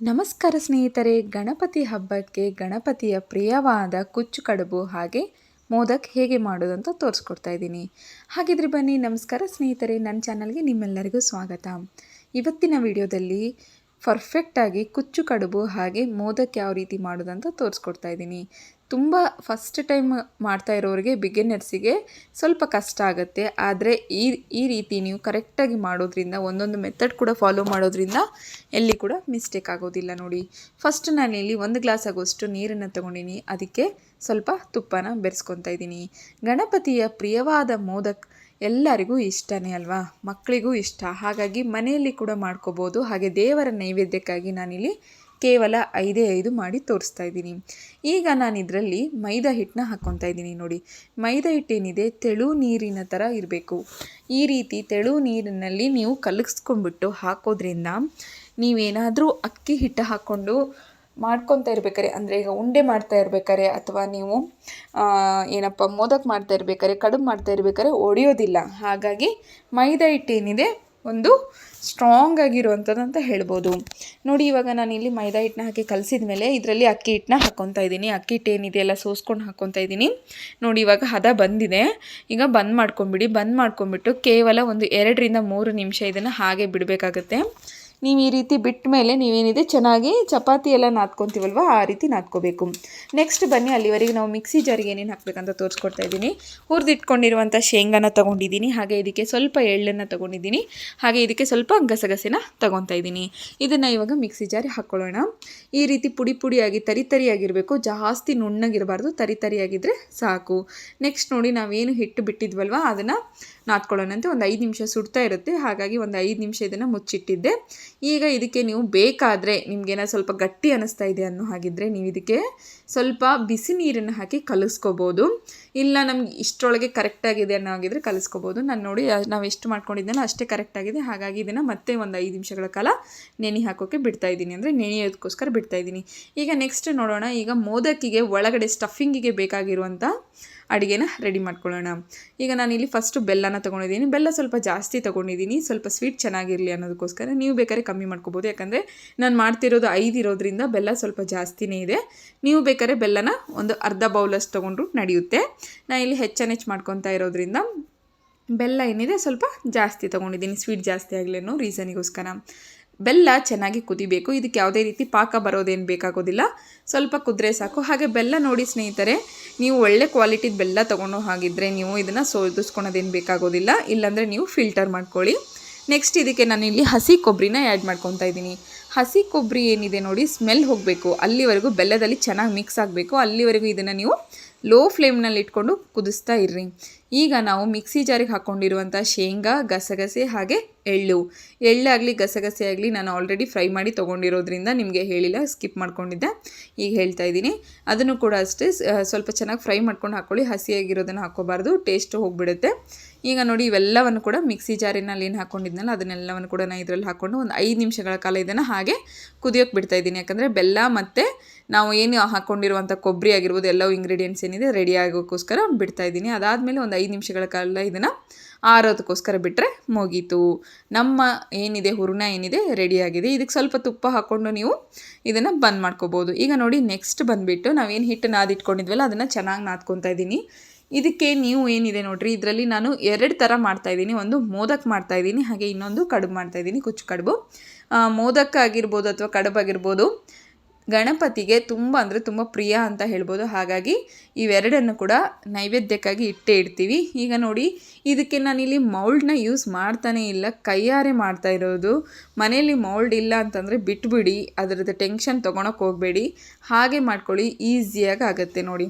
ನಮಸ್ಕಾರ ಸ್ನೇಹಿತರೆ, ಗಣಪತಿ ಹಬ್ಬಕ್ಕೆ ಗಣಪತಿಯ ಪ್ರಿಯವಾದ ಕುಚ್ಚು ಕಡುಬು ಹಾಗೆ ಮೋದಕ್ ಹೇಗೆ ಮಾಡೋದು ಅಂತ ತೋರಿಸ್ಕೊಡ್ತಾ ಇದ್ದೀನಿ. ಹಾಗಿದ್ರೆ ಬನ್ನಿ, ನಮಸ್ಕಾರ ಸ್ನೇಹಿತರೆ, ನನ್ನ ಚಾನಲ್ಗೆ ನಿಮ್ಮೆಲ್ಲರಿಗೂ ಸ್ವಾಗತ. ಇವತ್ತಿನ ವಿಡಿಯೋದಲ್ಲಿ ಪರ್ಫೆಕ್ಟಾಗಿ ಕುಚ್ಚು ಕಡುಬು ಹಾಗೆ ಮೋದಕ್ ಯಾವ ರೀತಿ ಮಾಡೋದಂತ ತೋರಿಸ್ಕೊಡ್ತಾ ಇದ್ದೀನಿ. ತುಂಬ ಫಸ್ಟ್ ಟೈಮ್ ಮಾಡ್ತಾ ಇರೋರಿಗೆ ಬಿಗಿನರ್ಸಿಗೆ ಸ್ವಲ್ಪ ಕಷ್ಟ ಆಗುತ್ತೆ. ಆದರೆ ಈ ಈ ರೀತಿ ನೀವು ಕರೆಕ್ಟಾಗಿ ಮಾಡೋದ್ರಿಂದ, ಒಂದೊಂದು ಮೆಥಡ್ ಕೂಡ ಫಾಲೋ ಮಾಡೋದ್ರಿಂದ ಎಲ್ಲಿ ಕೂಡ ಮಿಸ್ಟೇಕ್ ಆಗೋದಿಲ್ಲ ನೋಡಿ. ಫಸ್ಟ್ ನಾನಿಲ್ಲಿ ಒಂದು ಗ್ಲಾಸ್ ಆಗೋಷ್ಟು ನೀರನ್ನು ತೊಗೊಂಡಿನಿ. ಅದಕ್ಕೆ ಸ್ವಲ್ಪ ತುಪ್ಪನ ಬೆರೆಸ್ಕೊತಾ ಇದ್ದೀನಿ. ಗಣಪತಿಯ ಪ್ರಿಯವಾದ ಮೋದಕ್ ಎಲ್ಲರಿಗೂ ಇಷ್ಟನೇ ಅಲ್ವಾ? ಮಕ್ಕಳಿಗೂ ಇಷ್ಟ. ಹಾಗಾಗಿ ಮನೆಯಲ್ಲಿ ಕೂಡ ಮಾಡ್ಕೋಬೋದು. ಹಾಗೆ ದೇವರ ನೈವೇದ್ಯಕ್ಕಾಗಿ ನಾನಿಲ್ಲಿ ಕೇವಲ ಐದೇ ಐದು ಮಾಡಿ ತೋರಿಸ್ತಾ ಇದ್ದೀನಿ. ಈಗ ನಾನು ಇದರಲ್ಲಿ ಮೈದಾ ಹಿಟ್ಟನ್ನ ಹಾಕ್ಕೊತಾ ಇದ್ದೀನಿ ನೋಡಿ. ಮೈದಾ ಹಿಟ್ಟೇನಿದೆ ತೆಳು ನೀರಿನ ಥರ ಇರಬೇಕು. ಈ ರೀತಿ ತೆಳು ನೀರಿನಲ್ಲಿ ನೀವು ಕಲಗಿಸ್ಕೊಂಡ್ಬಿಟ್ಟು ಹಾಕೋದ್ರಿಂದ ನೀವೇನಾದರೂ ಅಕ್ಕಿ ಹಿಟ್ಟು ಹಾಕ್ಕೊಂಡು ಮಾಡ್ಕೊತಾ ಇರ್ಬೇಕಾರೆ, ಅಂದರೆ ಈಗ ಉಂಡೆ ಮಾಡ್ತಾ ಇರ್ಬೇಕಾರೆ, ಅಥವಾ ನೀವು ಏನಪ್ಪ, ಮೋದಕ್ ಮಾಡ್ತಾ ಇರ್ಬೇಕಾರೆ, ಕಡುಬು ಮಾಡ್ತಾ ಇರ್ಬೇಕಾರೆ, ಒಡೆಯೋದಿಲ್ಲ. ಹಾಗಾಗಿ ಮೈದಾ ಹಿಟ್ಟೇನಿದೆ ಒಂದು ಸ್ಟ್ರಾಂಗ್ ಆಗಿರುವಂಥದ್ದು ಅಂತ ಹೇಳ್ಬೋದು. ನೋಡಿ, ಇವಾಗ ನಾನು ಇಲ್ಲಿ ಮೈದಾ ಹಿಟ್ಟನ್ನ ಹಾಕಿ ಕಲಸಿದ ಮೇಲೆ ಇದರಲ್ಲಿ ಅಕ್ಕಿ ಹಿಟ್ಟನ್ನ ಹಾಕ್ಕೊತಾ ಇದ್ದೀನಿ. ಅಕ್ಕಿ ಹಿಟ್ಟು ಏನಿದೆ ಎಲ್ಲ ಸೋಸ್ಕೊಂಡು ಹಾಕ್ಕೊತಾ ಇದ್ದೀನಿ. ನೋಡಿ, ಇವಾಗ ಹದ ಬಂದಿದೆ. ಈಗ ಬಂದ್ ಮಾಡ್ಕೊಂಬಿಡಿ. ಬಂದ್ ಮಾಡ್ಕೊಂಬಿಟ್ಟು ಕೇವಲ ಒಂದು ಎರಡರಿಂದ ಮೂರು ನಿಮಿಷ ಇದನ್ನು ಹಾಗೆ ಬಿಡಬೇಕಾಗತ್ತೆ. ನೀವು ಈ ರೀತಿ ಬಿಟ್ಟ ಮೇಲೆ ನೀವೇನಿದೆ, ಚೆನ್ನಾಗಿ ಚಪಾತಿ ಎಲ್ಲ ನಾದ್ಕೊತೀವಲ್ವ, ಆ ರೀತಿ ನಾದ್ಕೋಬೇಕು. ನೆಕ್ಸ್ಟ್ ಬನ್ನಿ, ಅಲ್ಲಿವರೆಗೆ ನಾವು ಮಿಕ್ಸಿ ಜಾರಿಗೆ ಏನೇನು ಹಾಕಬೇಕಂತ ತೋರಿಸ್ಕೊಡ್ತಾ ಇದ್ದೀನಿ. ಹುರಿದಿಟ್ಕೊಂಡಿರುವಂಥ ಶೇಂಗಾನ ತೊಗೊಂಡಿದ್ದೀನಿ, ಹಾಗೆ ಇದಕ್ಕೆ ಸ್ವಲ್ಪ ಎಳ್ಳನ್ನು ತೊಗೊಂಡಿದ್ದೀನಿ, ಹಾಗೆ ಇದಕ್ಕೆ ಸ್ವಲ್ಪ ಗಸಗಸೆನ ತೊಗೊತಾ ಇದ್ದೀನಿ. ಇದನ್ನು ಇವಾಗ ಮಿಕ್ಸಿ ಜಾರಿ ಹಾಕ್ಕೊಳ್ಳೋಣ ಈ ರೀತಿ ಪುಡಿ ಪುಡಿಯಾಗಿ, ತರಿ ತರಿಯಾಗಿರಬೇಕು, ಜಾಸ್ತಿ ನುಣ್ಣಗಿರಬಾರ್ದು, ತರಿ ತರಿಯಾಗಿದ್ದರೆ ಸಾಕು. ನೆಕ್ಸ್ಟ್ ನೋಡಿ, ನಾವೇನು ಹಿಟ್ಟು ಬಿಟ್ಟಿದ್ವಲ್ವ, ಅದನ್ನು ನಾದ್ಕೊಳ್ಳೋಣಂತೆ ಒಂದು ಐದು ನಿಮಿಷ ಸುಡ್ತಾ ಇರುತ್ತೆ, ಹಾಗಾಗಿ ಒಂದು ಐದು ನಿಮಿಷ ಇದನ್ನು ಮುಚ್ಚಿಟ್ಟಿದ್ದೆ. ಈಗ ಇದಕ್ಕೆ ನೀವು ಬೇಕಾದರೆ ನಿಮಗೇನೋ ಸ್ವಲ್ಪ ಗಟ್ಟಿ ಅನ್ನಿಸ್ತಾ ಇದೆ ಅನ್ನೋ ಹಾಗಿದ್ದರೆ ನೀವು ಇದಕ್ಕೆ ಸ್ವಲ್ಪ ಬಿಸಿ ನೀರನ್ನು ಹಾಕಿ ಕಲಿಸ್ಕೋಬೋದು. ಇಲ್ಲ, ನಮ್ಗೆ ಇಷ್ಟರೊಳಗೆ ಕರೆಕ್ಟಾಗಿದೆ ಅನ್ನೋ ಆಗಿದ್ರೆ ಕಲಿಸ್ಕೋಬೋದು. ನಾನು ನೋಡಿ, ನಾವು ಎಷ್ಟು ಮಾಡ್ಕೊಂಡಿದ್ದೇನೋ ಅಷ್ಟೇ ಕರೆಕ್ಟಾಗಿದೆ ಹಾಗಾಗಿ ಇದನ್ನು ಮತ್ತೆ ಒಂದು ಐದು ನಿಮಿಷಗಳ ಕಾಲ ನೆನೆ ಹಾಕೋಕ್ಕೆ ಬಿಡ್ತಾ ಇದ್ದೀನಿ. ಅಂದರೆ ನೆನೆಯೋದಕ್ಕೋಸ್ಕರ ಬಿಡ್ತಾ ಇದ್ದೀನಿ. ಈಗ ನೆಕ್ಸ್ಟ್ ನೋಡೋಣ. ಈಗ ಮೋದಕ್ಕಿಗೆ ಒಳಗಡೆ ಸ್ಟಫಿಂಗಿಗೆ ಬೇಕಾಗಿರುವಂಥ ಅಡುಗೆನ ರೆಡಿ ಮಾಡ್ಕೊಳ್ಳೋಣ. ಈಗ ನಾನು ಇಲ್ಲಿ ಫಸ್ಟು ಬೆಲ್ಲನ ತೊಗೊಂಡಿದ್ದೀನಿ. ಬೆಲ್ಲ ಸ್ವಲ್ಪ ಜಾಸ್ತಿ ತೊಗೊಂಡಿದ್ದೀನಿ. ಸ್ವಲ್ಪ ಸ್ವೀಟ್ ಚೆನ್ನಾಗಿರಲಿ ಅನ್ನೋದಕ್ಕೋಸ್ಕರ ನೀವು ಬೇಕಾದ್ರೆ ಕಮ್ಮಿ ಮಾಡ್ಕೋಬೋದು. ಯಾಕಂದರೆ ನಾನು ಮಾಡ್ತಿರೋದು ಐದು ಇರೋದ್ರಿಂದ ಬೆಲ್ಲ ಸ್ವಲ್ಪ ಜಾಸ್ತಿನೇ ಇದೆ. ನೀವು ಬೇಕಾದ್ರೆ ಬೆಲ್ಲನ ಒಂದು ಅರ್ಧ ಬೌಲಷ್ಟು ತೊಗೊಂಡ್ರು ನಡೆಯುತ್ತೆ. ನಾನು ಇಲ್ಲಿ ಹೆಚ್ಚನ್ ಹೆಚ್ಚು ಮಾಡ್ಕೊತಾ ಇರೋದ್ರಿಂದ ಬೆಲ್ಲ ಏನಿದೆ ಸ್ವಲ್ಪ ಜಾಸ್ತಿ ತೊಗೊಂಡಿದ್ದೀನಿ, ಸ್ವೀಟ್ ಜಾಸ್ತಿ ಆಗಲಿ ಅನ್ನೋ ರೀಸನಿಗೋಸ್ಕರ ಬೆಲ್ಲ ಚೆನ್ನಾಗಿ ಕುದಿಬೇಕು. ಇದಕ್ಕೆ ಯಾವುದೇ ರೀತಿ ಪಾಕ ಬರೋದೇನು ಬೇಕಾಗೋದಿಲ್ಲ. ಸ್ವಲ್ಪ ಕುದ್ರೆ ಸಾಕು. ಹಾಗೆ ಬೆಲ್ಲ ನೋಡಿ ಸ್ನೇಹಿತರೆ, ನೀವು ಒಳ್ಳೆ ಕ್ವಾಲಿಟಿದ ಬೆಲ್ಲ ತೊಗೊಂಡು ಹಾಗಿದ್ದರೆ ನೀವು ಇದನ್ನು ಸೋದಿಸ್ಕೊಳೋದೇನು ಬೇಕಾಗೋದಿಲ್ಲ. ಇಲ್ಲಾಂದರೆ ನೀವು ಫಿಲ್ಟರ್ ಮಾಡ್ಕೊಳ್ಳಿ. ನೆಕ್ಸ್ಟ್ ಇದಕ್ಕೆ ನಾನು ಇಲ್ಲಿ ಹಸಿ ಕೊಬ್ಬರಿನ ಆ್ಯಡ್ ಮಾಡ್ಕೊತಾ ಇದ್ದೀನಿ. ಹಸಿ ಕೊಬ್ಬರಿ ಏನಿದೆ ನೋಡಿ ಸ್ಮೆಲ್ ಹೋಗಬೇಕು. ಅಲ್ಲಿವರೆಗೂ ಬೆಲ್ಲದಲ್ಲಿ ಚೆನ್ನಾಗಿ ಮಿಕ್ಸ್ ಆಗಬೇಕು. ಅಲ್ಲಿವರೆಗೂ ಇದನ್ನು ನೀವು ಲೋ ಫ್ಲೇಮ್ನಲ್ಲಿ ಇಟ್ಕೊಂಡು ಕುದಿಸ್ತಾ ಇರ್ರಿ. ಈಗ ನಾವು ಮಿಕ್ಸಿ ಜಾರಿಗೆ ಹಾಕ್ಕೊಂಡಿರುವಂಥ ಶೇಂಗಾ, ಗಸಗಸೆ ಹಾಗೆ ಎಳ್ಳು. ಎಳ್ಳಾಗಲಿ, ಗಸಗಸೆ ಆಗಲಿ ನಾನು ಆಲ್ರೆಡಿ ಫ್ರೈ ಮಾಡಿ ತೊಗೊಂಡಿರೋದ್ರಿಂದ ನಿಮಗೆ ಹೇಳಿಲ್ಲ ಸ್ಕಿಪ್ ಮಾಡ್ಕೊಂಡಿದ್ದೆ. ಈಗ ಹೇಳ್ತಾ ಇದ್ದೀನಿ. ಅದನ್ನು ಕೂಡ ಅಷ್ಟೇ ಸ್ವಲ್ಪ ಚೆನ್ನಾಗಿ ಫ್ರೈ ಮಾಡ್ಕೊಂಡು ಹಾಕ್ಕೊಳ್ಳಿ ಹಸಿಯಾಗಿರೋದನ್ನು ಹಾಕ್ಕೋಬಾರ್ದು ಟೇಸ್ಟ್ ಹೋಗಿಬಿಡುತ್ತೆ. ಈಗ ನೋಡಿ ಇವೆಲ್ಲವನ್ನು ಕೂಡ ಮಿಕ್ಸಿ ಜಾರಿನಲ್ಲಿ ಏನು ಹಾಕ್ಕೊಂಡಿದ್ನಲ್ಲ ಅದನ್ನೆಲ್ಲವನ್ನು ಕೂಡ ನಾನು ಇದರಲ್ಲಿ ಹಾಕ್ಕೊಂಡು ಒಂದು ಐದು ನಿಮಿಷಗಳ ಕಾಲ ಇದನ್ನು ಹಾಗೆ ಕುದಿಯೋಕ್ಕೆ ಬಿಡ್ತಾ ಇದ್ದೀನಿ. ಯಾಕಂದರೆ ಬೆಲ್ಲ ಮತ್ತು ನಾವು ಏನು ಹಾಕ್ಕೊಂಡಿರುವಂಥ ಕೊಬ್ಬರಿ ಆಗಿರ್ಬೋದು, ಎಲ್ಲವೂ ಇಂಗ್ರೀಡಿಯೆಂಟ್ಸ್ ಏನಿದೆ ರೆಡಿ ಆಗೋಕ್ಕೋಸ್ಕರ ಬಿಡ್ತಾ ಇದ್ದೀನಿ. ಅದಾದಮೇಲೆ ಒಂದು ಐದು ನಿಮಿಷಗಳ ಕಾಲ ಇದನ್ನು ಆರೋದಕ್ಕೋಸ್ಕರ ಬಿಟ್ಟರೆ ಮುಗೀತು. ನಮ್ಮ ಏನಿದೆ, ಹೂರಣ ಏನಿದೆ ರೆಡಿಯಾಗಿದೆ ಇದಕ್ಕೆ ಸ್ವಲ್ಪ ತುಪ್ಪ ಹಾಕ್ಕೊಂಡು ನೀವು ಇದನ್ನು ಬಂದ್ ಮಾಡ್ಕೋಬೋದು. ಈಗ ನೋಡಿ ನೆಕ್ಸ್ಟ್ ಬಂದುಬಿಟ್ಟು ನಾವೇನು ಹಿಟ್ಟು ನಾದಿಟ್ಕೊಂಡಿದ್ವಲ್ಲ ಅದನ್ನು ಚೆನ್ನಾಗಿ ನಾದ್ಕೊತಾ ಇದ್ದೀನಿ. ಇದಕ್ಕೆ ನೀವು ಏನಿದೆ ನೋಡಿರಿ, ಇದರಲ್ಲಿ ನಾನು ಎರಡು ಥರ ಮಾಡ್ತಾಯಿದ್ದೀನಿ ಒಂದು ಮೋದಕ್ ಮಾಡ್ತಾಯಿದ್ದೀನಿ ಹಾಗೆ ಇನ್ನೊಂದು ಕಡುಬು ಮಾಡ್ತಾಯಿದ್ದೀನಿ ಕುಚ್ಚು ಕಡುಬು. ಮೋದಕ್ ಆಗಿರ್ಬೋದು ಅಥವಾ ಕಡುಬು ಆಗಿರ್ಬೋದು. ಗಣಪತಿಗೆ ತುಂಬ ಅಂದರೆ ತುಂಬ ಪ್ರಿಯ ಅಂತ ಹೇಳ್ಬೋದು. ಹಾಗಾಗಿ ಇವೆರಡನ್ನು ಕೂಡ ನೈವೇದ್ಯಕ್ಕಾಗಿ ಇಟ್ಟೇ ಇಡ್ತೀವಿ. ಈಗ ನೋಡಿ, ಇದಕ್ಕೆ ನಾನಿಲ್ಲಿ ಮೌಲ್ಡ್ನ ಯೂಸ್ ಮಾಡ್ತಾನೇ ಇಲ್ಲ, ಕೈಯಾರೆ ಮಾಡ್ತಾ ಇರೋದು. ಮನೆಯಲ್ಲಿ ಮೌಲ್ಡ್ ಇಲ್ಲ ಅಂತಂದರೆ ಬಿಟ್ಬಿಡಿ, ಅದರದ್ದು ಟೆನ್ಷನ್ ತೊಗೊಳಕ್ಕೆ ಹೋಗಬೇಡಿ. ಹಾಗೆ ಮಾಡ್ಕೊಳ್ಳಿ, ಈಸಿಯಾಗಿ ಆಗುತ್ತೆ ನೋಡಿ.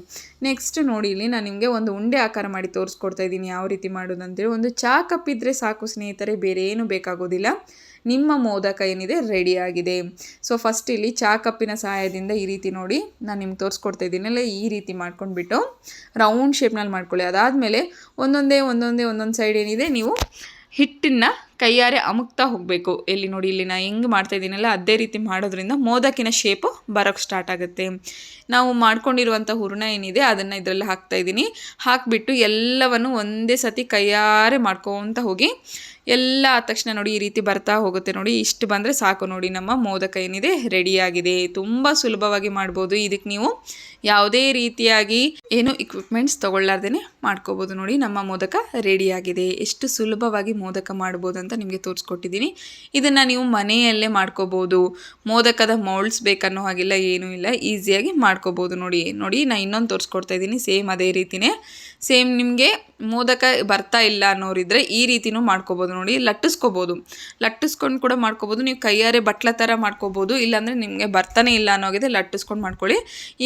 ನೆಕ್ಸ್ಟ್ ನೋಡಿ, ಇಲ್ಲಿ ನಾನು ನಿಮಗೆ ಒಂದು ಉಂಡೆ ಆಕಾರ ಮಾಡಿ ತೋರಿಸ್ಕೊಡ್ತಾ ಇದ್ದೀನಿ, ಯಾವ ರೀತಿ ಮಾಡೋದು ಅಂತೇಳಿ. ಒಂದು ಚಾ ಇದ್ದರೆ ಸಾಕು ಸ್ನೇಹಿತರೆ ಬೇರೆ ಏನು ಬೇಕಾಗೋದಿಲ್ಲ. ನಿಮ್ಮ ಮೋದಕ ಏನಿದೆ ರೆಡಿಯಾಗಿದೆ ಸೊ ಫಸ್ಟ್ ಇಲ್ಲಿ ಚಾ ಕಪ್ಪಿನ ಸಹಾಯದಿಂದ ಈ ರೀತಿ ನೋಡಿ ನಾನು ನಿಮ್ಗೆ ತೋರಿಸ್ಕೊಡ್ತಾ ಇದ್ದೀನಲ್ಲ ಈ ರೀತಿ ಮಾಡ್ಕೊಂಡ್ಬಿಟ್ಟು ರೌಂಡ್ ಶೇಪ್ನಲ್ಲಿ ಮಾಡ್ಕೊಳ್ಳಿ. ಅದಾದಮೇಲೆ ಒಂದೊಂದೇ ಒಂದೊಂದೇ, ಒಂದೊಂದು ಸೈಡ್ ಏನಿದೆ ನೀವು ಹಿಟ್ಟನ್ನು ಕೈಯಾರೆ ಅಮುಕ್ತಾ ಹೋಗಬೇಕು. ಎಲ್ಲಿ ನೋಡಿ, ಇಲ್ಲಿ ನಾನು ಹೆಂಗೆ ಮಾಡ್ತಾಯಿದ್ದೀನಲ್ಲ ಅದೇ ರೀತಿ ಮಾಡೋದ್ರಿಂದ ಮೋದಕಿನ ಶೇಪು ಬರೋಕ್ಕೆ ಸ್ಟಾರ್ಟ್ ಆಗುತ್ತೆ. ನಾವು ಮಾಡ್ಕೊಂಡಿರುವಂಥ ಹೂರಣ ಏನಿದೆ, ಅದನ್ನು ಇದರಲ್ಲಿ ಹಾಕ್ತಾಯಿದ್ದೀನಿ ಹಾಕಿಬಿಟ್ಟು ಎಲ್ಲವನ್ನು ಒಂದೇ ಸತಿ ಕೈಯಾರೆ ಮಾಡ್ಕೊತ ಹೋಗಿ ಎಲ್ಲ ಆದ ತಕ್ಷಣ ನೋಡಿ ಈ ರೀತಿ ಬರ್ತಾ ಹೋಗುತ್ತೆ ನೋಡಿ. ಇಷ್ಟು ಬಂದರೆ ಸಾಕು ನೋಡಿ. ನಮ್ಮ ಮೋದಕ ಏನಿದೆ? ರೆಡಿಯಾಗಿದೆ ತುಂಬ ಸುಲಭವಾಗಿ ಮಾಡ್ಬೋದು. ಇದಕ್ಕೆ ನೀವು ಯಾವುದೇ ರೀತಿಯಾಗಿ ಏನು ಇಕ್ವಿಪ್ಮೆಂಟ್ಸ್ ತೊಗೊಳ್ಳಾರ್ದೇ ಮಾಡ್ಕೋಬೋದು ನೋಡಿ. ನಮ್ಮ ಮೋದಕ ರೆಡಿಯಾಗಿದೆ ಎಷ್ಟು ಸುಲಭವಾಗಿ ಮೋದಕ ಮಾಡ್ಬೋದು ಅಂತ ನಿಮಗೆ ತೋರಿಸ್ಕೊಟ್ಟಿದ್ದೀನಿ. ಇದನ್ನು ನೀವು ಮನೆಯಲ್ಲೇ ಮಾಡ್ಕೋಬೋದು. ಮೋದಕದ ಮೌಲ್ಡ್ಸ್ ಬೇಕನ್ನೋ ಹಾಗಿಲ್ಲ, ಏನೂ ಇಲ್ಲ. ಈಸಿಯಾಗಿ ಮಾಡ್ಕೋಬೋದು ನೋಡಿ. ನೋಡಿ ನಾನು ಇನ್ನೊಂದು ತೋರಿಸ್ಕೊಡ್ತಾ ಇದ್ದೀನಿ. ಸೇಮ್ ಅದೇ ರೀತಿಯೇ ಸೇಮ್ ನಿಮಗೆ ಮೋದಕ ಬರ್ತಾ ಇಲ್ಲ ಅನ್ನೋರಿದ್ರೆ ಈ ರೀತಿನೂ ಮಾಡ್ಕೋಬೋದು ನೋಡಿ, ಲಟ್ಟಿಸ್ಕೋಬೋದು. ಲಟ್ಟಿಸ್ಕೊಂಡು ಕೂಡ ಮಾಡ್ಕೋಬೋದು. ನೀವು ಕೈಯಾರೆ ಬಟ್ಲ ಥರ ಮಾಡ್ಕೋಬೋದು. ಇಲ್ಲಾಂದರೆ ನಿಮಗೆ ಬರ್ತಾನೆ ಇಲ್ಲ ಅನ್ನೋಗಿದೆ, ಲಟ್ಟಿಸ್ಕೊಂಡು ಮಾಡ್ಕೊಳ್ಳಿ.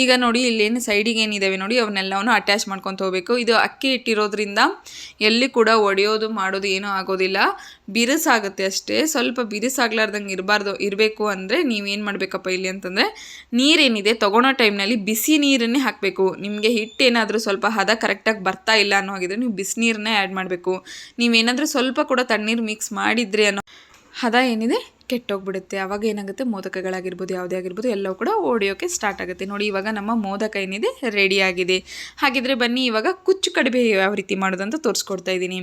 ಈಗ ನೋಡಿ, ಇಲ್ಲೇನು ಸೈಡಿಗೆ ಏನಿದ್ದಾವೆ ನೋಡಿ, ಅವನ್ನೆಲ್ಲವನ್ನು ಅಟ್ಯಾಚ್ ಮಾಡ್ಕೊತ ಹೋಗಬೇಕು. ಇದು ಅಕ್ಕಿ ಇಟ್ಟಿರೋದ್ರಿಂದ ಎಲ್ಲಿ ಕೂಡ ಒಡೆಯೋದು ಮಾಡೋದು ಏನೂ ಆಗೋದಿಲ್ಲ. ಬಿರುಸಾಗುತ್ತೆ ಅಷ್ಟೇ. ಸ್ವಲ್ಪ ಬಿರುಸಾಗ್ಲಾರ್ದಂಗೆ ಇರಬಾರ್ದು, ಇರಬೇಕು ಅಂದರೆ ನೀವೇನು ಮಾಡಬೇಕಪ್ಪ ಇಲ್ಲಿ ಅಂತಂದರೆ, ನೀರೇನಿದೆ, ತೊಗೊಳೋ ಟೈಮ್ನಲ್ಲಿ ಬಿಸಿ ನೀರನ್ನೇ ಹಾಕಬೇಕು. ನಿಮಗೆ ಹಿಟ್ಟೇನಾದರೂ ಸ್ವಲ್ಪ ಹದ ಕರೆಕ್ಟಾಗಿ ಬರ್ತಾ ಇಲ್ಲ ಅನ್ನೋ ಹಾಗಿದ್ರೆ ನೀವು ಬಿಸಿನೀರನ್ನೇ ಆ್ಯಡ್ ಮಾಡಬೇಕು. ನೀವೇನಾದರೂ ಸ್ವಲ್ಪ ಕೂಡ ತಣ್ಣೀರು ಮಿಕ್ಸ್ ಮಾಡಿದ್ರಿ ಅನ್ನೋ ಹದ ಏನಿದೆ? ಕೆಟ್ಟೋಗ್ಬಿಡುತ್ತೆ. ಅವಾಗ ಏನಾಗುತ್ತೆ? ಮೋದಕಗಳಾಗಿರ್ಬೋದು, ಯಾವುದೇ ಆಗಿರ್ಬೋದು, ಎಲ್ಲವೂ ಕೂಡ ಓಡಿಯೋಕ್ಕೆ ಸ್ಟಾರ್ಟ್ ಆಗುತ್ತೆ. ನೋಡಿ, ಇವಾಗ ನಮ್ಮ ಮೋದಕ ಏನಿದೆ? ರೆಡಿಯಾಗಿದೆ ಹಾಗಿದ್ರೆ ಬನ್ನಿ, ಇವಾಗ ಕುಚ್ಚು ಕಡಿಮೆ ಯಾವ ರೀತಿ ಮಾಡೋದಂತ ತೋರಿಸ್ಕೊಡ್ತಾ ಇದ್ದೀನಿ.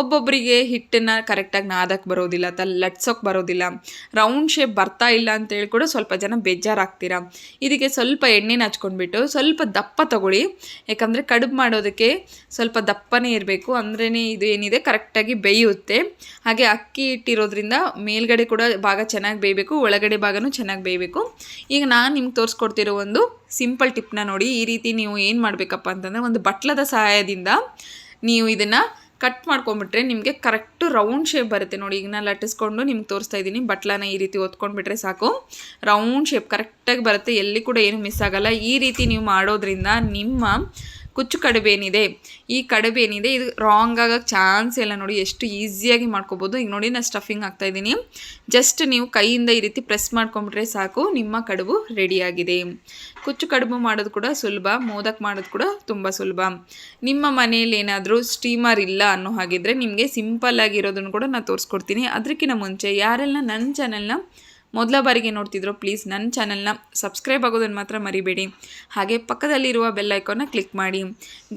ಒಬ್ಬೊಬ್ಬರಿಗೆ ಹಿಟ್ಟನ್ನು ಕರೆಕ್ಟಾಗಿ ನಾದಕ್ಕೆ ಬರೋದಿಲ್ಲ ತ ಲಟ್ಸೋಕ್ಕೆ ಬರೋದಿಲ್ಲ. ರೌಂಡ್ ಶೇಪ್ ಬರ್ತಾ ಇಲ್ಲ ಅಂತೇಳಿ ಕೂಡ ಸ್ವಲ್ಪ ಜನ ಬೇಜಾರಾಗ್ತೀರಾ? ಇದಕ್ಕೆ ಸ್ವಲ್ಪ ಎಣ್ಣೆನ ಹಚ್ಕೊಂಡ್ಬಿಟ್ಟು, ಸ್ವಲ್ಪ ದಪ್ಪ ತಗೊಳ್ಳಿ. ಯಾಕಂದರೆ ಕಡುಬು ಮಾಡೋದಕ್ಕೆ ಸ್ವಲ್ಪ ದಪ್ಪನೇ ಇರಬೇಕು. ಅಂದ್ರೇ ಇದು ಏನಿದೆ? ಕರೆಕ್ಟಾಗಿ ಬೇಯುತ್ತೆ. ಹಾಗೆ ಅಕ್ಕಿ ಇಟ್ಟಿರೋದ್ರಿಂದ ಮೇಲ್ಗಡೆ ಕೂಡ ಭಾಗ ಚೆನ್ನಾಗಿ ಬೇಯಬೇಕು, ಒಳಗಡೆ ಭಾಗನೂ ಚೆನ್ನಾಗಿ ಬೇಯಬೇಕು. ಈಗ ನಾನು ನಿಮ್ಗೆ ತೋರಿಸ್ಕೊಡ್ತಿರೋ ಒಂದು ಸಿಂಪಲ್ ಟಿಪ್ನ ನೋಡಿ, ಈ ರೀತಿ ನೀವು ಏನು ಮಾಡಬೇಕಪ್ಪ ಅಂತಂದರೆ, ಒಂದು ಬಟ್ಲದ ಸಹಾಯದಿಂದ ನೀವು ಇದನ್ನು ಕಟ್ ಮಾಡ್ಕೊಂಡ್ಬಿಟ್ರೆ ನಿಮಗೆ ಕರೆಕ್ಟು ರೌಂಡ್ ಶೇಪ್ ಬರುತ್ತೆ ನೋಡಿ. ಈಗ ನಾನು ಲಟ್ಟಿಸ್ಕೊಂಡು ನಿಮ್ಗೆ ತೋರಿಸ್ತಾ ಇದ್ದೀನಿ, ಬಟ್ಲನ ಈ ರೀತಿ ಒತ್ಕೊಂಡ್ಬಿಟ್ರೆ ಸಾಕು. ರೌಂಡ್ ಶೇಪ್ ಕರೆಕ್ಟಾಗಿ ಬರುತ್ತೆ, ಎಲ್ಲಿ ಕೂಡ ಏನು ಮಿಸ್ ಆಗೋಲ್ಲ. ಈ ರೀತಿ ನೀವು ಮಾಡೋದ್ರಿಂದ ನಿಮ್ಮ ಕುಚ್ಚು ಕಡುಬೇನಿದೆ. ಈ ಕಡುಬು ಏನಿದೆ ಇದು ರಾಂಗ್ ಆಗೋಕ್ಕೆ ಚಾನ್ಸ್ ಇಲ್ಲ ನೋಡಿ, ಎಷ್ಟು ಈಸಿಯಾಗಿ ಮಾಡ್ಕೋಬೋದು. ಈಗ ನೋಡಿ, ನಾನು ಸ್ಟಫಿಂಗ್ ಹಾಕ್ತಾಯಿದ್ದೀನಿ ಜಸ್ಟ್ ನೀವು ಕೈಯಿಂದ ಈ ರೀತಿ ಪ್ರೆಸ್ ಮಾಡ್ಕೊಂಬಿಟ್ರೆ ಸಾಕು, ನಿಮ್ಮ ಕಡುಬು ರೆಡಿಯಾಗಿದೆ ಕುಚ್ಚು ಕಡುಬು ಮಾಡೋದು ಕೂಡ ಸುಲಭ, ಮೋದಕ್ ಮಾಡೋದು ಕೂಡ ತುಂಬ ಸುಲಭ. ನಿಮ್ಮ ಮನೆಯಲ್ಲಿ ಏನಾದರೂ ಸ್ಟೀಮರ್ ಇಲ್ಲ ಅನ್ನೋ ಹಾಗಿದ್ರೆ, ನಿಮಗೆ ಸಿಂಪಲ್ ಆಗಿರೋದನ್ನು ಕೂಡ ನಾನು ತೋರಿಸ್ಕೊಡ್ತೀನಿ. ಅದಕ್ಕಿಂತ ಮುಂಚೆ ಯಾರೆಲ್ಲ ನನ್ನ ಚಾನಲ್ನ ಮೊದಲ ಬಾರಿಗೆ ನೋಡ್ತಿದ್ರು ಪ್ಲೀಸ್ ನನ್ನ ಚಾನಲ್ನ ಸಬ್ಸ್ಕ್ರೈಬ್ ಆಗೋದನ್ನು ಮಾತ್ರ ಮರಿಬೇಡಿ. ಹಾಗೆ ಪಕ್ಕದಲ್ಲಿರುವ ಬೆಲ್ ಐಕಾನ್ನ ಕ್ಲಿಕ್ ಮಾಡಿ.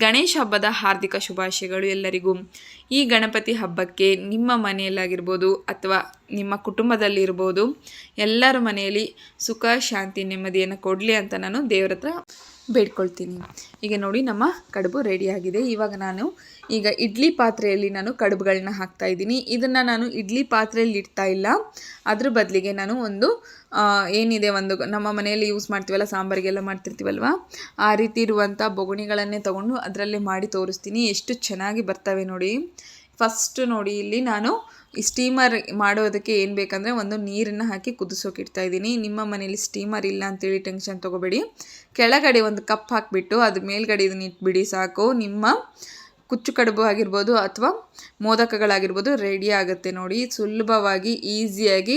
ಗಣೇಶ ಹಬ್ಬದ ಹಾರ್ದಿಕ ಶುಭಾಶಯಗಳು ಎಲ್ಲರಿಗೂ. ಈ ಗಣಪತಿ ಹಬ್ಬಕ್ಕೆ ನಿಮ್ಮ ಮನೆಯಲ್ಲಾಗಿರ್ಬೋದು ಅಥವಾ ನಿಮ್ಮ ಕುಟುಂಬದಲ್ಲಿರ್ಬೋದು ಎಲ್ಲರ ಮನೆಯಲ್ಲಿ ಸುಖ, ಶಾಂತಿ, ನೆಮ್ಮದಿಯನ್ನು ಕೊಡಲಿ ಅಂತ ನಾನು ದೇವರ ಬೇಡ್ಕೊಳ್ತೀನಿ. ಈಗ ನೋಡಿ ನಮ್ಮ ಕಡುಬು ರೆಡಿಯಾಗಿದೆ ಇವಾಗ ನಾನು ಈಗ ಇಡ್ಲಿ ಪಾತ್ರೆಯಲ್ಲಿ ನಾನು ಕಡುಬುಗಳನ್ನ ಹಾಕ್ತಾ ಇದ್ದೀನಿ. ಇದನ್ನು ನಾನು ಇಡ್ಲಿ ಪಾತ್ರೆಯಲ್ಲಿ ಇಡ್ತಾ ಇಲ್ಲ. ಅದ್ರ ಬದಲಿಗೆ ನಾನು ಒಂದು ಏನಿದೆ ಒಂದು ನಮ್ಮ ಮನೆಯಲ್ಲಿ ಯೂಸ್ ಮಾಡ್ತೀವಲ್ಲ, ಸಾಂಬಾರಿಗೆಲ್ಲ ಮಾಡ್ತಿರ್ತೀವಲ್ವ? ಆ ರೀತಿ ಇರುವಂಥ ಬೊಗಣಿಗಳನ್ನೇ ತೊಗೊಂಡು ಅದರಲ್ಲೇ ಮಾಡಿ ತೋರಿಸ್ತೀನಿ. ಎಷ್ಟು ಚೆನ್ನಾಗಿ ಬರ್ತವೆ ನೋಡಿ. ಫಸ್ಟು ನೋಡಿ ಇಲ್ಲಿ ನಾನು ಸ್ಟೀಮರ್ ಮಾಡೋದಕ್ಕೆ ಏನು ಬೇಕಂದರೆ ಒಂದು ನೀರನ್ನು ಹಾಕಿ ಕುದಿಸೋಕೆ ಇಡ್ತಾ ಇದ್ದೀನಿ. ನಿಮ್ಮ ಮನೇಲಿ ಸ್ಟೀಮರ್ ಇಲ್ಲ ಅಂತೇಳಿ ಟೆನ್ಷನ್ ತೊಗೋಬೇಡಿ. ಕೆಳಗಡೆ ಒಂದು ಕಪ್ ಹಾಕಿಬಿಟ್ಟು ಅದು ಮೇಲ್ಗಡೆ ಇದನ್ನ ಇಟ್ಬಿಡಿ ಸಾಕು. ನಿಮ್ಮ ಕುಚ್ಚು ಕಡುಬು ಆಗಿರ್ಬೋದು ಅಥವಾ ಮೋದಕಗಳಾಗಿರ್ಬೋದು ರೆಡಿ ಆಗುತ್ತೆ ನೋಡಿ. ಸುಲಭವಾಗಿ ಈಸಿಯಾಗಿ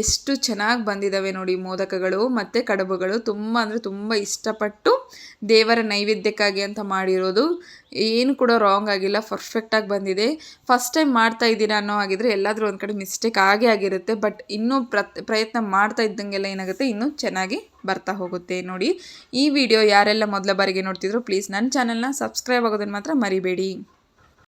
ಎಷ್ಟು ಚೆನ್ನಾಗಿ ಬಂದಿದ್ದಾವೆ ನೋಡಿ ಮೋದಕಗಳು ಮತ್ತು ಕಡುಬುಗಳು. ತುಂಬ ಅಂದರೆ ತುಂಬ ಇಷ್ಟಪಟ್ಟು ದೇವರ ನೈವೇದ್ಯಕ್ಕಾಗಿ ಅಂತ ಮಾಡಿರೋದು. ಏನು ಕೂಡ ರಾಂಗ್ ಆಗಿಲ್ಲ ಪರ್ಫೆಕ್ಟಾಗಿ ಬಂದಿದೆ. ಫಸ್ಟ್ ಟೈಮ್ ಮಾಡ್ತಾ ಇದ್ದೀರಾ ಅನ್ನೋ ಹಾಗಿದ್ರೆ ಎಲ್ಲಾದರೂ ಒಂದು ಕಡೆ ಮಿಸ್ಟೇಕ್ ಆಗೇ ಆಗಿರುತ್ತೆ. ಬಟ್ ಇನ್ನೂ ಪ್ರಯತ್ನ ಮಾಡ್ತಾ ಇದ್ದಂಗೆಲ್ಲ ಏನಾಗುತ್ತೆ? ಇನ್ನೂ ಚೆನ್ನಾಗಿ ಬರ್ತಾ ಹೋಗುತ್ತೆ. ನೋಡಿ, ಈ ವಿಡಿಯೋ ಯಾರೆಲ್ಲ ಮೊದಲ ಬಾರಿಗೆ ನೋಡ್ತಿದ್ರು ಪ್ಲೀಸ್ ನನ್ನ ಚಾನಲ್ನ ಸಬ್ಸ್ಕ್ರೈಬ್ ಆಗೋದನ್ನು ಮಾತ್ರ ಮರಿಬೇಡಿ.